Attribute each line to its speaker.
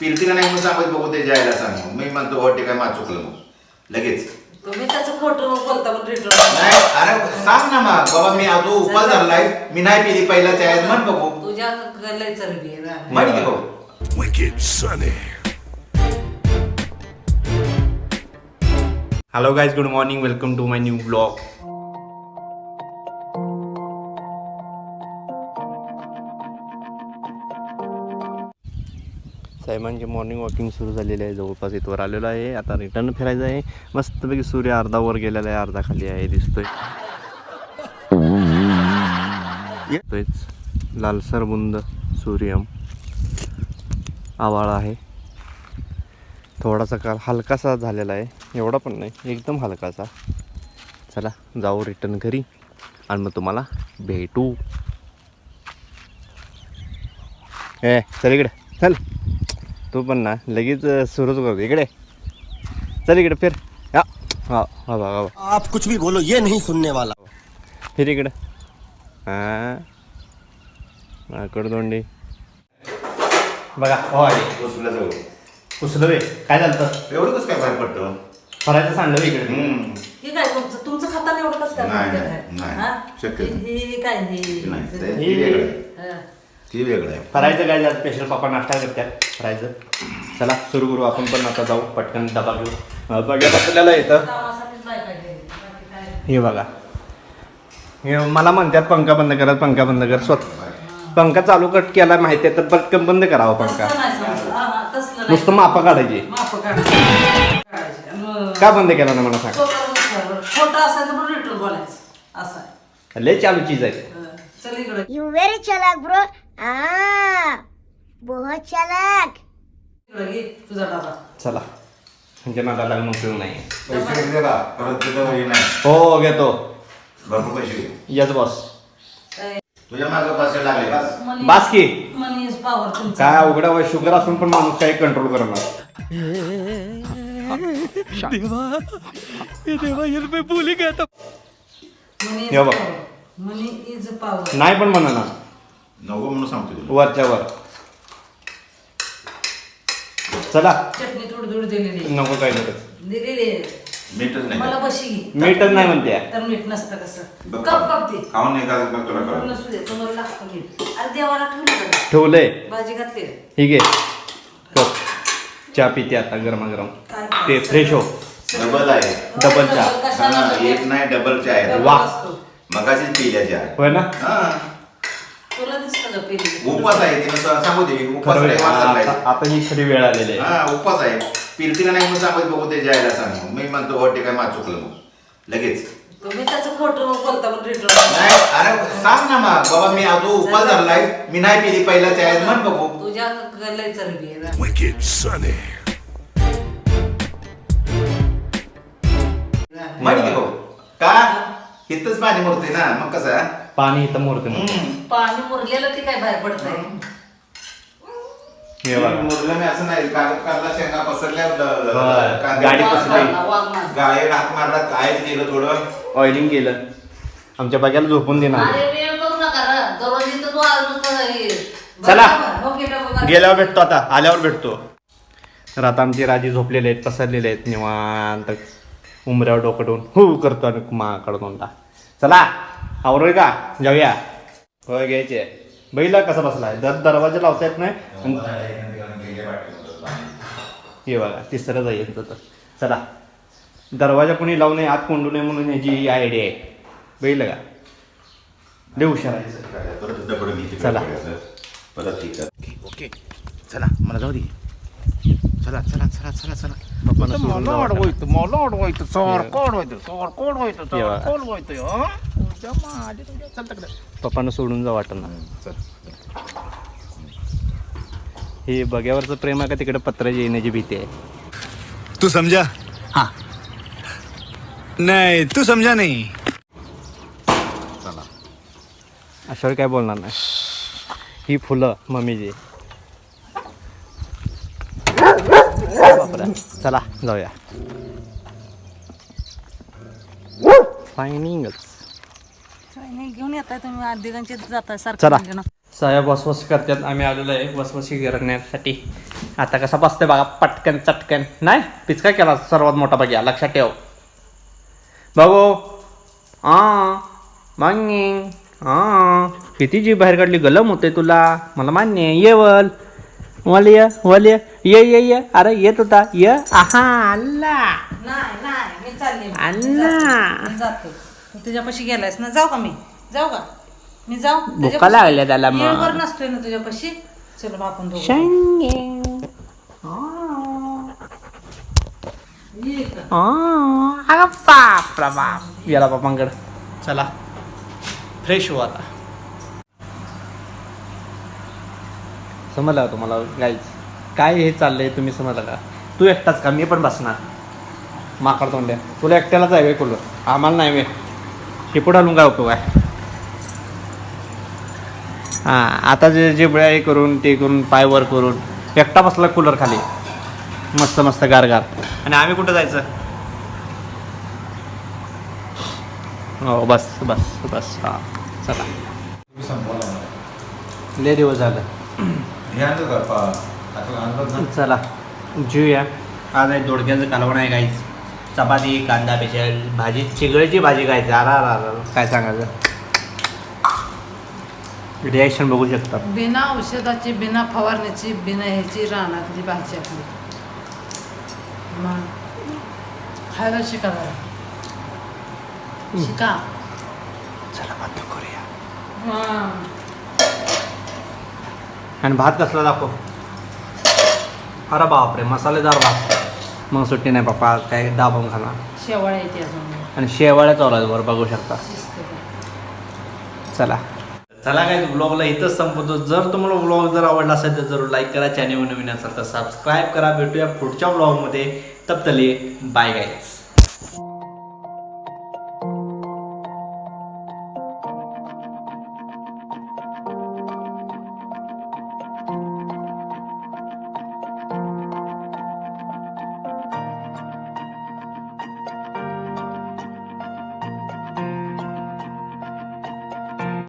Speaker 1: पिरती का नाही म्हणून सांगत बघू ते जायला सांग. मी म्हणतो हो ते काय माझं चुकलं मग. लगेच.
Speaker 2: तुम्ही त्याचं खोटं बोलता पण रिटर्न
Speaker 1: नाही अरे सांग ना मग. बाबा मी अजून उपास धरलाय. मी नाही पिली पहिला चाय म्हण बघू.
Speaker 2: तुझ्या लय चरबी आहे ना.
Speaker 1: म्हण की
Speaker 3: Wicked Sunny.
Speaker 4: Hello guys good morning welcome to my new blog साहेबांची मॉर्निंग वॉकिंग सुरू झालेली आहे. जवळपास इथवर आलेलो आहे. आता रिटर्न फिरायचं आहे. मस्तपैकी सूर्य अर्धा वर गेलेला आहे. अर्धा खाली आहे. दिसतोय. येतोयच. लालसर बुंद सूर्यम. आवाळा आहे. थोडासा काल हलकासा झालेला आहे. एवढा पण नाही. एकदम हलकासा. चला जाऊ रिटर्न घरी आणि मग तुम्हाला भेटू. ए चल इकडे. चल. तू पण ना लगेच सुरूच करतो इकडे. चल इकडे फिर. हा हा हा बा हा
Speaker 5: आप कुछ भी बोलो ये नहीं सुनने वाला.
Speaker 4: फिर इकडे. हां. माकड दोंडी बघा हो
Speaker 1: जाऊ
Speaker 4: कुसलं वे काय झालं
Speaker 1: एवढं कसं काय बाहेर पडतं?
Speaker 4: फरायचं सांडलं इकडे.
Speaker 2: हे काय तुमचं तुमचं खाताना एवढं कसं काय
Speaker 1: नाही,
Speaker 2: म्हणते
Speaker 1: नाही,
Speaker 2: काय?
Speaker 1: नाही.
Speaker 2: हा?
Speaker 1: शक्य नाही.
Speaker 2: हे हे काय हे?
Speaker 1: नाही ते
Speaker 2: हे-. हा.
Speaker 1: ते वेगळं आहे.
Speaker 4: फरायचं काय झालं? स्पेशल पप्पा नाश्ता करतात फरायचं. चला सुरू करू आपण पण आता जाऊ. पटकन डबा घेऊ. बघा आपल्याला येतं. हे बघा. हे मला म्हणतात पंखा बंद करा पंखा बंद कर. स्वतः पंखा चालू कट केला माहिती आहे तर पटकन बंद करावा पंखा. नुसतं मापा काढायची. का बंद केला ना मला सांग. लय चालू चीज आहे.
Speaker 2: हा. चल इकडे
Speaker 6: You बहुत चालाक.
Speaker 2: इकडे घे तुझा डबा
Speaker 4: चला. म्हणजे मला लागून उपयोग नाही
Speaker 1: पैसे किती का परत तिथं हे नाही.
Speaker 4: हो घेतो.
Speaker 1: भरपूर पैसे घे.
Speaker 4: Yes boss.
Speaker 1: तुझ्या मागं पैसे लागले का
Speaker 2: मनी-
Speaker 4: बास की.
Speaker 2: मनी इज पॉवर तुमचं.
Speaker 4: काय अवघड आहे शुगर असून पण माणूस काही कंट्रोल करणार
Speaker 2: मनी
Speaker 4: हे बघ.
Speaker 2: Money is power.
Speaker 4: नाही पण म्हणा ना
Speaker 1: नको म्हणून सांगतो तुला.
Speaker 4: वरच्या वर. चला.
Speaker 2: चटणी थोडी थोडी दिलेली
Speaker 4: नको काय करत
Speaker 2: दिलेली आहे.
Speaker 1: मीठच नाही.
Speaker 2: मला बशी घे.
Speaker 4: मीठच नाही म्हणते.
Speaker 2: तर मीठ नसतं कसं
Speaker 1: बघ,
Speaker 2: कप कप ते
Speaker 1: खाऊन नाही का मग तुला कळलं
Speaker 2: नसू दे तुम्हाला लागतं मीठ. अरे देवाला ठेवलं का
Speaker 4: ठेवलंय.
Speaker 2: भाजी घातली
Speaker 4: ठीक आहे. चहा पिते आता गरमागरम.
Speaker 2: काय
Speaker 4: ते? फ्रेश हो.
Speaker 1: डबल आहे.
Speaker 4: डबल चहा.
Speaker 2: कशाला
Speaker 1: हा? एक नाही डबल चाय आहे.
Speaker 2: डबल
Speaker 4: वा.
Speaker 2: असतो.
Speaker 1: मगाशीच पिल्या चाय
Speaker 4: होय ना?
Speaker 1: हा.
Speaker 2: तुला दिसतं का पेली?
Speaker 1: उपास आहे तिनं सा- सांगू दे नाही
Speaker 4: आहे.
Speaker 1: नाही.
Speaker 4: आता ही खरी वेळ आलेली आहे.
Speaker 1: हा उपास आहे. पिरतीला नाही म्हणून सांगत बघू ते जायला सांग. मी म्हणतो हो ते काय माझं चुकलं मग. लगेच.
Speaker 2: तुम्ही त्याचं खोटं बोलता पण रिटर्न
Speaker 1: नाही. अरे सांग ना मग. बाबा मी अजून उपास धरलाय. मी नाही पिली पहिला चाय म्हण बघू.
Speaker 2: तुझ्या लय चरबी आहे ना.
Speaker 3: Wicked Sunny.
Speaker 1: म्हण की भाऊ का? इथंच पाणी मुरते ना. मग कसं?
Speaker 4: पाणी इथं मोरते
Speaker 1: हम्म.
Speaker 2: पाणी मुरलेलं ते काय बाहेर पडत नाही
Speaker 4: हे बघा.
Speaker 1: मुरलं मी असं नाही. कागद काढला शेंगा पसरल्या द- द-
Speaker 4: होय.
Speaker 1: कांदे-
Speaker 4: गाडी पसरली.
Speaker 2: मारला,
Speaker 1: हात केलं थोडं.
Speaker 4: ऑइलिंग केलं. आमच्या बघायला झोपून देणार.
Speaker 2: अरे वेळ करू नका रे. दररोज इथं तू आज नुसतं हे.
Speaker 4: चला. गेल्यावर भेटतो आता. आल्यावर भेटतो. तर आता आमची राजी झोपलेले आहेत पसरलेले आहेत. निवांत उमऱ्यावर डोकं ठेवून हू करतो आणि माकडं तोंडा. चला. आवरोय का? जाऊया. होय घ्यायचे. बैला कसा बसलाय? दर दरवाजा लावता येत नाही? आणि हे बघा तिसरं जाईल तर. चला. दरवाजा कोणी लावू नये आत कोंडू नये म्हणून याची आयडिया आहे. बैल का? लय हुशार आहे. चला.
Speaker 1: ओके. चला मला जाऊ दे. चला चला चला चला चला.
Speaker 7: हं? तिकडे
Speaker 4: पप्पांना सोडून जा वाटत ना
Speaker 1: चल
Speaker 4: हे बग्यावरचं प्रेम आहे का तिकडे पत्राची येण्याची भीती आहे
Speaker 8: तू समझा हाँ नहीं तू समझा नहीं
Speaker 4: अशावर काय बोलणार नाही ही फुलं मम्मीची बापरे. चला जाऊया. फायनिंगच
Speaker 2: घेऊन येताय तुम्ही अधिकांचे जाताय
Speaker 4: चला.
Speaker 2: सारखं
Speaker 4: साहेब वसवस करतात आम्ही आलेलो आहे वसवशी करण्यासाठी आता कसा बसते बघा पटकन चटकन. नाही पिचका केला सर्वात मोठा बघ्या लक्षात ठेव. बघू. हा मागणी हा किती जी बाहेर काढली गलम होते तुला. मला मान्य आहे. ये वल वल ये वल ये ये ये ये अरे येत होता ये आहा अल्ला
Speaker 2: नाही नाही मी चालली. मी जाते तू तुझ्यापाशी गेलायस ना जाऊ का मी जाऊ का मी जाऊ
Speaker 4: भुका लागल्या त्याला मग.
Speaker 2: येळभर नसतोय ना तुझ्यापाशी चलो आपण दोघं.
Speaker 4: शेंगे. अगं बाप रे बाप याला बापांकड चला फ्रेश हो आता समजलं का तुम्हाला? गाईच काय हे चाललंय तुम्ही समजलं का? तू एकटाच का? मी पण बसणार. माकड तोंड्या. तुला एकट्यालाच आहे वे कूलर आम्हाला नाही वे शिपूट घालून काय उपयोग आहे हां आता जे जे बळ्या हे करून ते करून पाय वर करून एकटा बसला कूलर खाली? मस्त मस्त गारगार आणि आम्ही कुठं जायचं? हो बस बस बस. हा चला. लय दिवस झालं. चला जेऊया. आज आहे दोडक्याचं कालवण आहे काहीच चपाती कांदा पेशल भाजी चिगळीची भाजी खायची. आरा आरा आरा काय सांगायचं? रिॲक्शन बघू शकता.
Speaker 2: बिना औषधाची बिना फवारण्याची बिना ह्याची रानातली भाजी आपली. मग खायला शिका जरा. शिका.
Speaker 4: चला बंद करूया.
Speaker 2: हा.
Speaker 4: आणि भात कसला दाखव. अरे बापरे मसालेदार भात. मग सुट्टी नाही पप्पा काय दाबून खाणार.
Speaker 2: शेवाळ्या येते अजून.
Speaker 4: आणि शेवाळ्या चालू वर बघू शकता. चला. चला काय ब्लॉगला इथंच संपवतो. जर तुम्हाला ब्लॉग जर आवडला असेल तर जरूर लाईक करा. चॅनल नवीन असेल तर सबस्क्राईब करा. भेटूया पुढच्या ब्लॉगमध्ये तब तले बाय गाईज